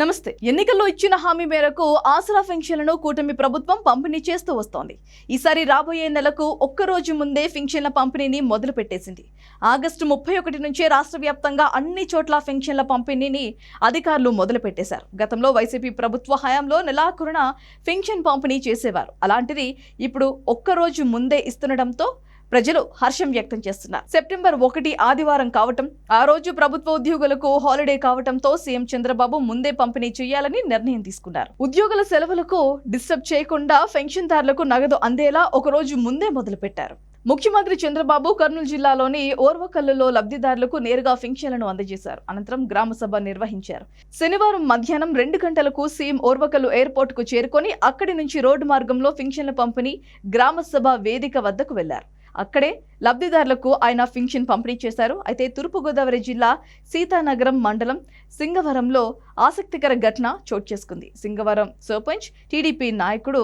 నమస్తే. ఎన్నికల్లో ఇచ్చిన హామీ మేరకు ఆసరా ఫెన్షన్లను కూటమి ప్రభుత్వం పంపిణీ చేస్తూ వస్తోంది. ఈసారి రాబోయే నెలకు ఒక్క రోజు ముందే పెన్షన్ల పంపిణీని మొదలు పెట్టేసింది ఆగస్టు ముప్పై ఒకటి నుంచే రాష్ట్ర వ్యాప్తంగా అన్ని చోట్ల పెన్షన్ల పంపిణీని అధికారులు మొదలు పెట్టేశారు గతంలో వైసీపీ ప్రభుత్వ హయాంలో నెలాఖరున పెన్షన్ పంపిణీ చేసేవారు. అలాంటిది ఇప్పుడు ఒక్క రోజు ముందే ఇస్తుండటంతో ప్రజలు హర్షం వ్యక్తం చేస్తున్నారు. సెప్టెంబర్ ఒకటి ఆదివారం కావటం ఆ రోజు ప్రభుత్వ ఉద్యోగులకు హాలిడే కావటంతో సీఎం చంద్రబాబు ముందే పంపిణీ చేయాలని నిర్ణయం తీసుకున్నారు. ఉద్యోగుల సెలవులకు డిస్టర్బ్ చేయకుండా పెన్షన్దారులకు నగదు అందేలా ఒక రోజు ముందే మొదలుపెట్టారు. ముఖ్యమంత్రి చంద్రబాబు కర్నూలు జిల్లాలోని ఓర్వకల్లులో లబ్ధిదారులకు నేరుగా ఫింక్షన్లను అందజేశారు. అనంతరం గ్రామసభ నిర్వహించారు. శనివారం మధ్యాహ్నం రెండు గంటలకు సీఎం ఓర్వకల్లు ఎయిర్పోర్ట్కు చేరుకొని అక్కడి నుంచి రోడ్డు మార్గంలో ఫింక్షన్ల పంపిణీ గ్రామసభ వేదిక వద్దకు వెళ్ళారు. అక్కడే లబ్ధిదారులకు ఆయన ఫింక్షన్ పంపిణీ చేశారు. అయితే తూర్పుగోదావరి జిల్లా సీతానగరం మండలం సింగవరంలో ఆసక్తికర ఘటన చోటు చేసుకుంది. సింగవరం సర్పంచ్ టీడీపీ నాయకుడు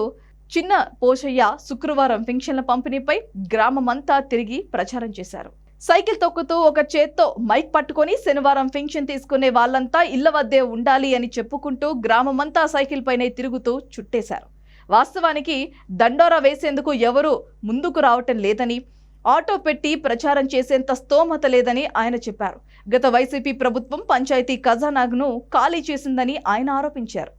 చిన్న పోషయ్య శుక్రవారం పింఛన్ల పంపిణీపై గ్రామమంతా తిరిగి ప్రచారం చేశారు. సైకిల్ తొక్కుతూ ఒక చేత్తో మైక్ పట్టుకొని శనివారం పింఛన్ తీసుకునే వాళ్ళంతా ఇళ్ళ వద్దే ఉండాలి అని చెప్పుకుంటూ గ్రామమంతా సైకిల్ పైనే తిరుగుతూ చుట్టేశారు. వాస్తవానికి దండోరా వేసేందుకు ఎవరూ ముందుకు రావటం లేదని ఆటో పెట్టి ప్రచారం చేసేంత స్తోమత లేదని ఆయన చెప్పారు. గత వైసీపీ ప్రభుత్వం పంచాయతీ ఖజానాను ఖాళీ చేసిందని ఆయన ఆరోపించారు.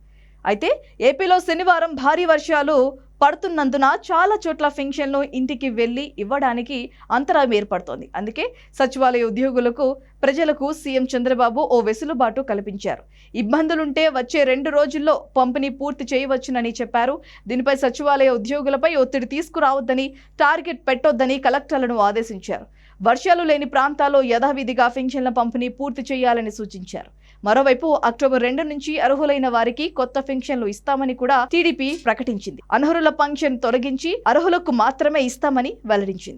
అయితే ఏపీలో శనివారం భారీ వర్షాలు పడుతున్నందున చాలా చోట్ల పెన్షన్లు ఇంటికి వెళ్ళి ఇవ్వడానికి అంతరాయం ఏర్పడుతోంది. అందుకే సచివాలయ ఉద్యోగులకు ప్రజలకు సీఎం చంద్రబాబు ఓ వెసులుబాటు కల్పించారు. ఇబ్బందులుంటే వచ్చే రెండు రోజుల్లో పంపిణీ పూర్తి చేయవచ్చునని చెప్పారు. దీనిపై సచివాలయ ఉద్యోగులపై ఒత్తిడి తీసుకురావద్దని టార్గెట్ పెట్టొద్దని కలెక్టర్లను ఆదేశించారు. వర్షాలు లేని ప్రాంతాల్లో యథావిధిగా పెన్షన్ల పంపిణీ పూర్తి చేయాలని సూచించారు. మరోవైపు అక్టోబర్ రెండు నుంచి అర్హులైన వారికి కొత్త పెన్షన్లు ఇస్తామని కూడా టీడీపీ ప్రకటించింది. అనర్హుల పెన్షన్ తొలగించి అర్హులకు మాత్రమే ఇస్తామని వెల్లడించింది.